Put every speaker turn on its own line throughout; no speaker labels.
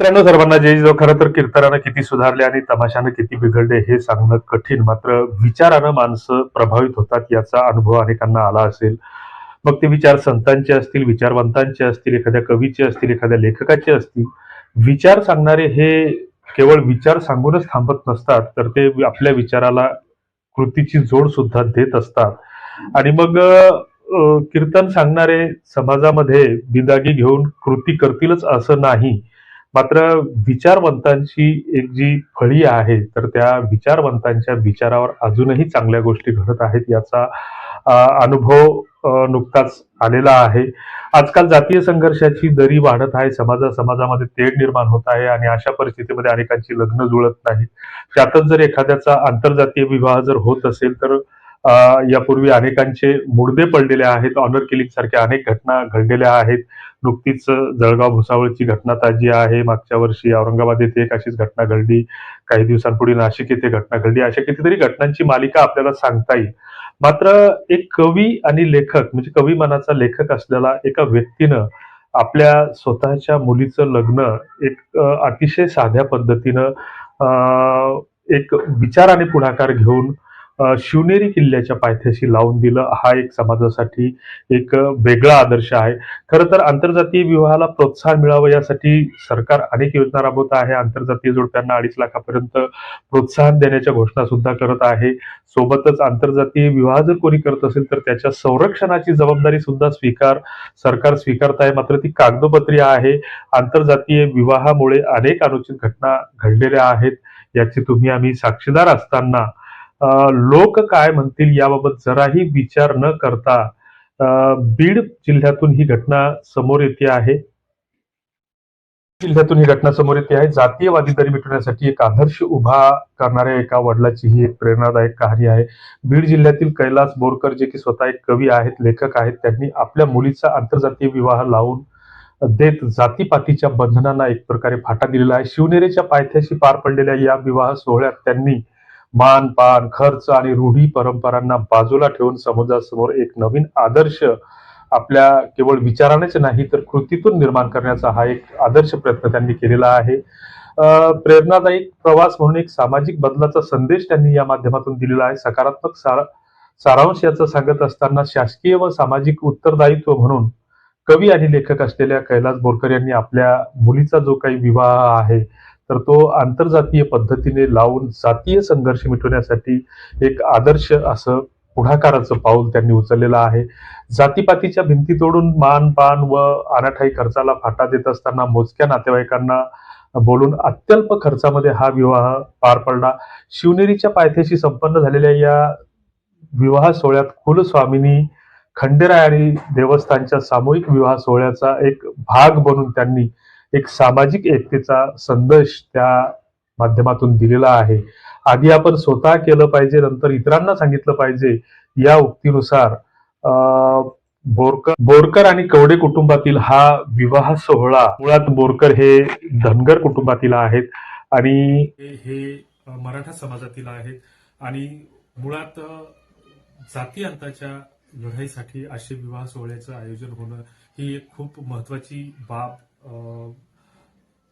मित्रांनो सर्वांना जे जो खरं तर कीर्तनानं किती सुधारले आणि तमाशानं किती बिघडले हे सांगणं कठीण. मात्र विचारानं माणसं प्रभावित होतात याचा अनुभव अनेकांना आला असेल. मग ते विचार संतांचे असतील विचारवंतांचे असतील एखाद्या कवीचे असतील एखाद्या लेखकाचे असतील. विचार सांगणारे हे केवळ विचार सांगूनच थांबत नसतात तर ते आपल्या विचाराला कृतीची जोड सुद्धा देत असतात. आणि मग कीर्तन सांगणारे समाजामध्ये बिदागी घेऊन कृती करतीलच असं नाही. मात्र विचारवंतांची एक जी फळी आहे तर त्या विचारवंतांच्या विचारावर अजूनही चांगल्या गोष्टी घडत आहेत याचा अनुभव नुकताच आलेला आहे. आजकाल जातीय संघर्षाची दरी वाढत आहे समाजा समाजामध्ये तेढ निर्माण होत आहे आणि अशा परिस्थितीमध्ये अनेकांची लग्न जुळत नाहीत. त्यातच जर एखाद्याचा आंतरजातीय विवाह जर होत असेल तर यापूर्वी अनेकांचे मुडदे पडलेले आहेत. ऑनर किलिंग सारख्या अनेक घटना घडलेल्या आहेत. नुकतीच जळगाव भुसावळची घटना ताजी आहे. मागच्या वर्षी औरंगाबाद येथे एक अशीच घटना घडली. काही दिवसांपूर्वी नाशिक येथे घटना घडली. अशा कितीतरी घटनांची मालिका आपल्याला सांगता येईल. मात्र एक कवी आणि लेखक म्हणजे कवी मनाचा लेखक असलेला एका व्यक्तीनं आपल्या स्वतःच्या मुलीचं लग्न एक अतिशय साध्या पद्धतीनं एक विचाराने पुढाकार घेऊन शिवनेरी किल्ल्याच्या पायथ्याशी लावून दिलं. हा एक समाजासाठी एक वेगळा आदर्श आहे. खरं तर आंतरजातीय विवाहाला प्रोत्साहन मिळावं यासाठी सरकार अनेक योजना राबवत आहे. आंतरजातीय जोडप्यांना अडीच लाखापर्यंत प्रोत्साहन देण्याच्या घोषणा सुद्धा करत आहे. सोबतच आंतरजातीय विवाह जर कोणी करत असेल तर त्याच्या संरक्षणाची जबाबदारी सुद्धा स्वीकार सरकार स्वीकारत आहे. मात्र ती कागदोपत्री आहे. आंतरजातीय विवाहामुळे अनेक अनुचित घटना घडलेल्या आहेत. याची तुम्ही आम्ही साक्षीदार असताना लोक काय म्हणतील याबाबत जराही विचार न करता बीड जिल्ह्यातून ही घटना समोर येते आहे. जिल्ह्यातून ही घटना समोर येते आहे. जातीयवादी दरी मिटवण्यासाठी एक आदर्श उभा करणाऱ्या एका वडिलाची ही एक प्रेरणादायक कहाणी आहे. बीड जिल्ह्यातील कैलास बोरकर जे की स्वतः एक कवी आहेत लेखक आहेत त्यांनी आपल्या मुलीचा आंतरजातीय विवाह लावून देत जातीपातीच्या बंधनांना एक प्रकारे फाटा दिलेला आहे. शिवनेरीच्या पायथ्याशी पार पडलेल्या या विवाह सोहळ्यात त्यांनी मान पान खर्च आणि रूढी परंपरांना बाजूला ठेवून समाजासमोर एक नवीन आदर्श आपल्या केवळ विचारानेच नाही तर कृतीतून निर्माण करण्याचा हा एक आदर्श प्रयत्न त्यांनी केलेला आहे. प्रेरणादायी प्रवास म्हणून एक सामाजिक बदलाचा संदेश त्यांनी या माध्यमातून दिलेला आहे. सकारात्मक सार सारांश याचं सांगत असताना शासकीय व सामाजिक उत्तरदायित्व म्हणून कवी आणि लेखक असलेल्या कैलास बोरकर यांनी आपल्या मुलीचा जो काही विवाह आहे तर तो आंतरजातीय पद्धतीने लावून जातीय संघर्ष मिटवण्यासाठी एक आदर्श असं पुढाकाराचं पाऊल त्यांनी उचललेलं आहे. जातीपातीच्या भिंती तोडून मान पान व अनाठाई खर्चाला फाटा देत असताना मोजक्या नातेवाईकांना बोलून अत्यल्प खर्चामध्ये हा विवाह पार पडला. शिवनेरीच्या पायथ्याशी संपन्न झालेल्या या विवाह सोहळ्यात कुलस्वामिनी खंडेराय आणि देवस्थानच्या सामूहिक विवाह सोहळ्याचा एक भाग बनून त्यांनी एक सामाजिक एकतेचा संदेश त्या माध्यमातून दिलेला आहे. आधी आपण स्वतः केलं पाहिजे नंतर इतरांना सांगितलं पाहिजे या उक्तीनुसार बोरकर बोरकर आणि कवडे कुटुंबातील हा विवाह सोहळा मुळात बोरकर हे धनगर कुटुंबातील आहेत आणि
हे मराठा समाजातील आहेत आणि मुळात जाती अंताच्या लढाईसाठी असे विवाह सोहळ्याचं आयोजन होणं ही एक खूप महत्वाची बाब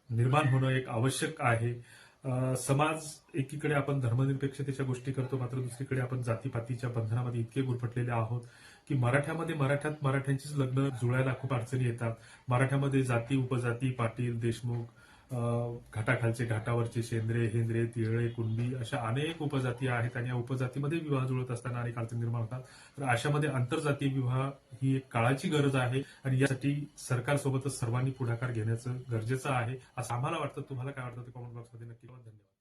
निर्माण होणं एक आवश्यक आहे. समाज एकीकडे आपण धर्मनिरपेक्षतेच्या गोष्टी करतो मात्र दुसरीकडे आपण जातीपातीच्या बंधनामध्ये इतके गुरफटलेले आहोत की मराठ्यामध्ये मराठ्यात मराठ्यांचीच लग्न जुळायला खूप अडचणी येतात. मराठ्यामध्ये जाती उपजाती पाटील देशमुख घाटाखालचे घाटावरचे शेंद्रे हेंद्रे तिळे कुणबी अशा अनेक उपजाती आहेत आणि या उपजातीमध्ये विवाह जुळत असताना अनेक अडचणी निर्माण होतात. तर अशामध्ये आंतरजातीय विवाह ही एक काळाची गरज आहे आणि यासाठी सरकारसोबतच सर्वांनी पुढाकार घेण्याचं गरजेचं आहे. असं आम्हाला वाटतं. तुम्हाला काय वाटतं? ते कॉमेंट बॉक्समध्ये नक्की धन्यवाद.